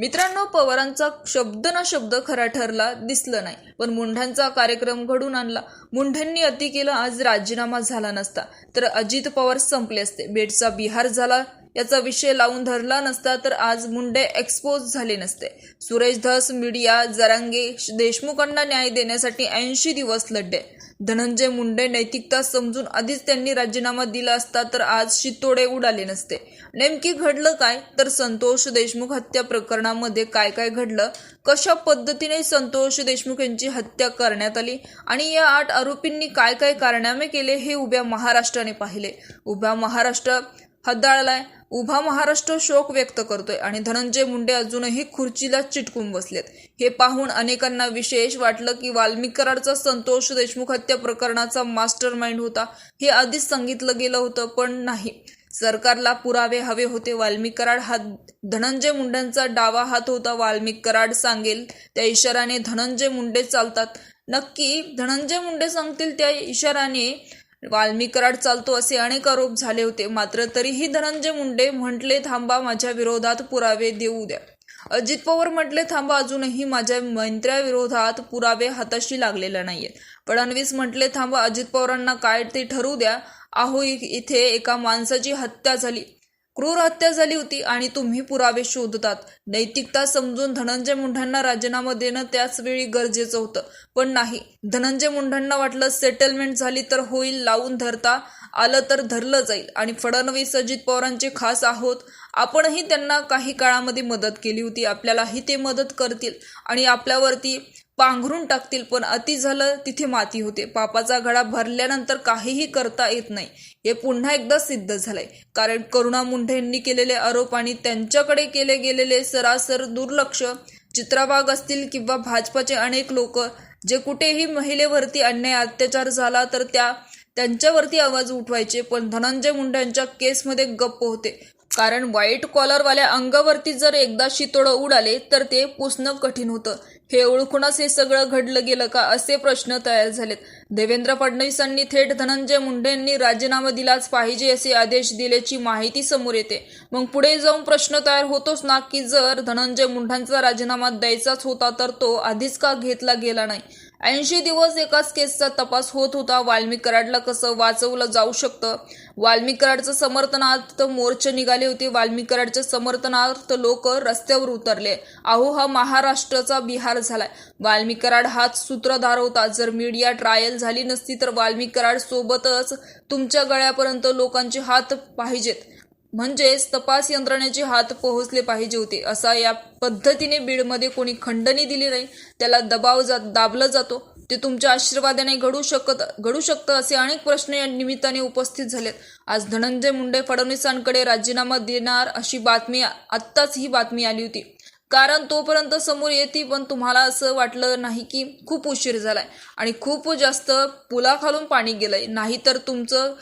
मित्रांनो पवारांचा शब्द ना शब्द खरा ठरला दिसलं नाही. पण मुंढ्यांचा कार्यक्रम घडून आणला. मुंढ्यांनी अति केलं आज राजीनामा झाला नसता. तर अजित पवार संपले असते. बेटचा बिहार झाला याचा विषय लावून धरला नसता तर आज मुंडे एक्सपोज झाले नसते. सुरेश धस मीडिया जरांगे देशमुखांना न्याय देण्यासाठी ऐंशी दिवस लढले. धनंजय मुंडे नैतिकता समजून आधीच त्यांनी राजीनामा दिला असता तर आज शितोडे उडाले नसते. नेमकी घडलं काय? तर संतोष देशमुख हत्या प्रकरणामध्ये काय काय घडलं? कशा पद्धतीने संतोष देशमुख यांची हत्या करण्यात आली? आणि या आठ आरोपींनी काय काय कारनामे केले हे उभ्या महाराष्ट्राने पाहिले. उभ्या महाराष्ट्र हद्दाळलाय. उभा महाराष्ट्र शोक व्यक्त करतोय आणि धनंजय मुंडे अजूनही खुर्चीला चिटकून बसलेत. हे पाहून अनेकांना विशेष वाटलं की वाल्मिकराडचा संतोष देशमुख हत्या प्रकरणाचा मास्टर माइंड होता. हे आधीच सांगितलं गेलं होतं पण नाही. सरकारला पुरावे हवे होते. वाल्मिक कराड हा धनंजय मुंडेंचा डावा हात होता वाल्मिक कराड सांगेल त्या इशाराने धनंजय मुंडे चालतात. नक्की धनंजय मुंडे सांगतील त्या इशाराने वाल्मीकराड चालतो असे अनेक आरोप झाले होते. मात्र तरीही धनंजय मुंडे म्हटले थांबा माझ्या विरोधात पुरावे देऊ द्या. अजित पवार म्हटले थांबा अजूनही माझ्या मंत्र्याविरोधात पुरावे हाताशी लागलेले नाहीयेत. फडणवीस म्हटले थांबा अजित पवारांना काय ते ठरवू द्या. आहो इथे एका माणसाची हत्या झाली. क्रूर हत्या झाली होती आणि तुम्ही पुरावे शोधतात. नैतिकता समजून धनंजय मुंढांना राजीनामा देणं त्याच वेळी गरजेचं होतं. पण नाही धनंजय मुंढांना वाटलं सेटलमेंट झाली तर होईल लावून धरता आलं तर धरलं जाईल. आणि फडणवीस अजित पवारांचे खास आहोत आपणही त्यांना काही काळामध्ये मदत केली होती. आपल्यालाही ते मदत करतील आणि आपल्यावरती पांघरून टाकतील. पण अति झालं तिथे माती होते. पापाचा घडा भरल्यानंतर काहीही करता येत नाही. हे पुन्हा एकदा सिद्ध झालंय. कारण करुणा मुंढे यांनी केलेले आरोप आणि त्यांच्याकडे केले गेलेले सरासर दुर्लक्ष चित्राबाग असतील किंवा भाजपाचे अनेक लोक जे कुठेही महिलेवरती अन्याय अत्याचार झाला तर त्या त्यांच्यावरती आवाज उठवायचे. पण धनंजय मुंडे यांच्या केसमध्ये गप्प होते. कारण व्हाईट कॉलरवाल्या अंगावरती जर एकदा शितोडं उडाले तर ते पुसणं कठीण होतं. हे ओळखूनच हे सगळं घडलं गेलं का असे प्रश्न तयार झालेत. देवेंद्र फडणवीसांनी थेट धनंजय मुंडे यांनी राजीनामा दिलाच पाहिजे असे आदेश दिल्याची माहिती समोर येते. मग पुढे जाऊन प्रश्न तयार होतोच ना की जर धनंजय मुंडांचा राजीनामा द्यायचाच होता तर तो आधीच का घेतला गेला नाही? ऐंशी दिवस एकाच केसचा तपास होत होता. वाल्मिक कराडला कसं वाचवलं जाऊ शकतं? वाल्मिक कराडचं समर्थनार्थ मोर्चे निघाले होते. वाल्मिक कराडच्या समर्थनार्थ लोक रस्त्यावर उतरले. अहो हा महाराष्ट्राचा बिहार झालाय. वाल्मिक कराड हाच सूत्रधार होता जर मीडिया ट्रायल झाली नसती तर वाल्मिक कराड सोबतच तुमच्या गळ्यापर्यंत लोकांचे हात पाहिजेत. म्हणजेच तपास यंत्रणेचे हात पोहोचले पाहिजे होते. असा या पद्धतीने बीडमध्ये कोणी खंडणी दिली नाही त्याला दबाव जा दाबला जातो. ते तुमच्या आशीर्वादाने घडू शकत घडू शकतं असे अनेक प्रश्न या निमित्ताने उपस्थित झालेत. आज धनंजय मुंडे फडणवीसांकडे राजीनामा देणार अशी बातमी आत्ताच ही बातमी आली होती. कारण तोपर्यंत समोर येते पण तुम्हाला असं वाटलं नाही की खूप उशीर झालाय. आणि खूप जास्त पुलाखालून पाणी गेलंय. नाहीतर तुमचं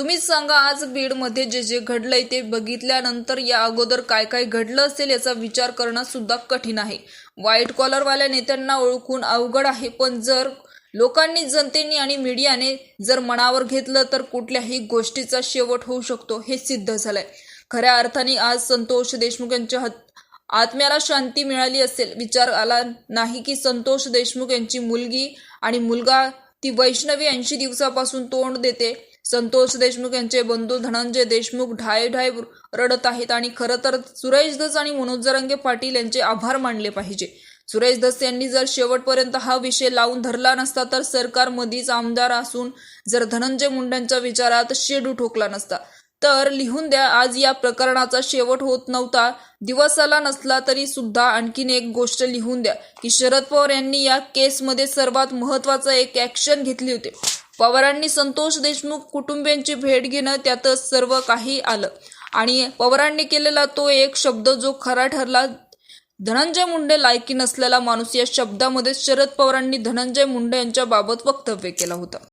तुम्हीच सांगा आज बीडमध्ये जे जे घडलंय ते बघितल्यानंतर या अगोदर काय काय घडलं असेल याचा विचार करणं सुद्धा कठीण आहे. व्हाईट कॉलरवाल्या नेत्यांना ओळखून अवघड आहे पण जर लोकांनी जनतेने आणि मीडियाने जर मनावर घेतलं तर कुठल्याही गोष्टीचा शेवट होऊ शकतो हे सिद्ध झालंय. खऱ्या अर्थाने आज संतोष देशमुख यांच्या हत आत्म्याला शांती मिळाली असेल. विचार आला नाही की संतोष देशमुख यांची मुलगी आणि मुलगा ती वैष्णवी ऐंशी दिवसापासून तोंड देते. संतोष देशमुख यांचे बंधू धनंजय देशमुख ढाय ढाय रडत आहेत आणि खरं तर सुरेश दस आणि मनोज रंगे पाटील यांचे आभार मानले पाहिजे. सुरेश धस यांनी जर शेवटपर्यंत हा विषय लावून धरला नसता तर सरकार मधीच आमदार असून जर धनंजय मुंडेंच्या विचारात शेडू ठोकला नसता. तर लिहून द्या आज या प्रकरणाचा शेवट होत नव्हता दिवसाला नसला तरी सुद्धा आणखीन एक गोष्ट लिहून द्या की शरद पवार यांनी या केसमध्ये सर्वात महत्त्वाचा एक ऍक्शन घेतली होती. पवारांनी संतोष देशमुख कुटुंबियांची भेट घेणं त्यातच सर्व काही आलं. आणि पवारांनी केलेला तो एक शब्द जो खरा ठरला धनंजय मुंडे लायकी नसलेला माणूस या शब्दामध्ये शरद पवारांनी धनंजय मुंडे यांच्या बाबत वक्तव्य केलं होतं.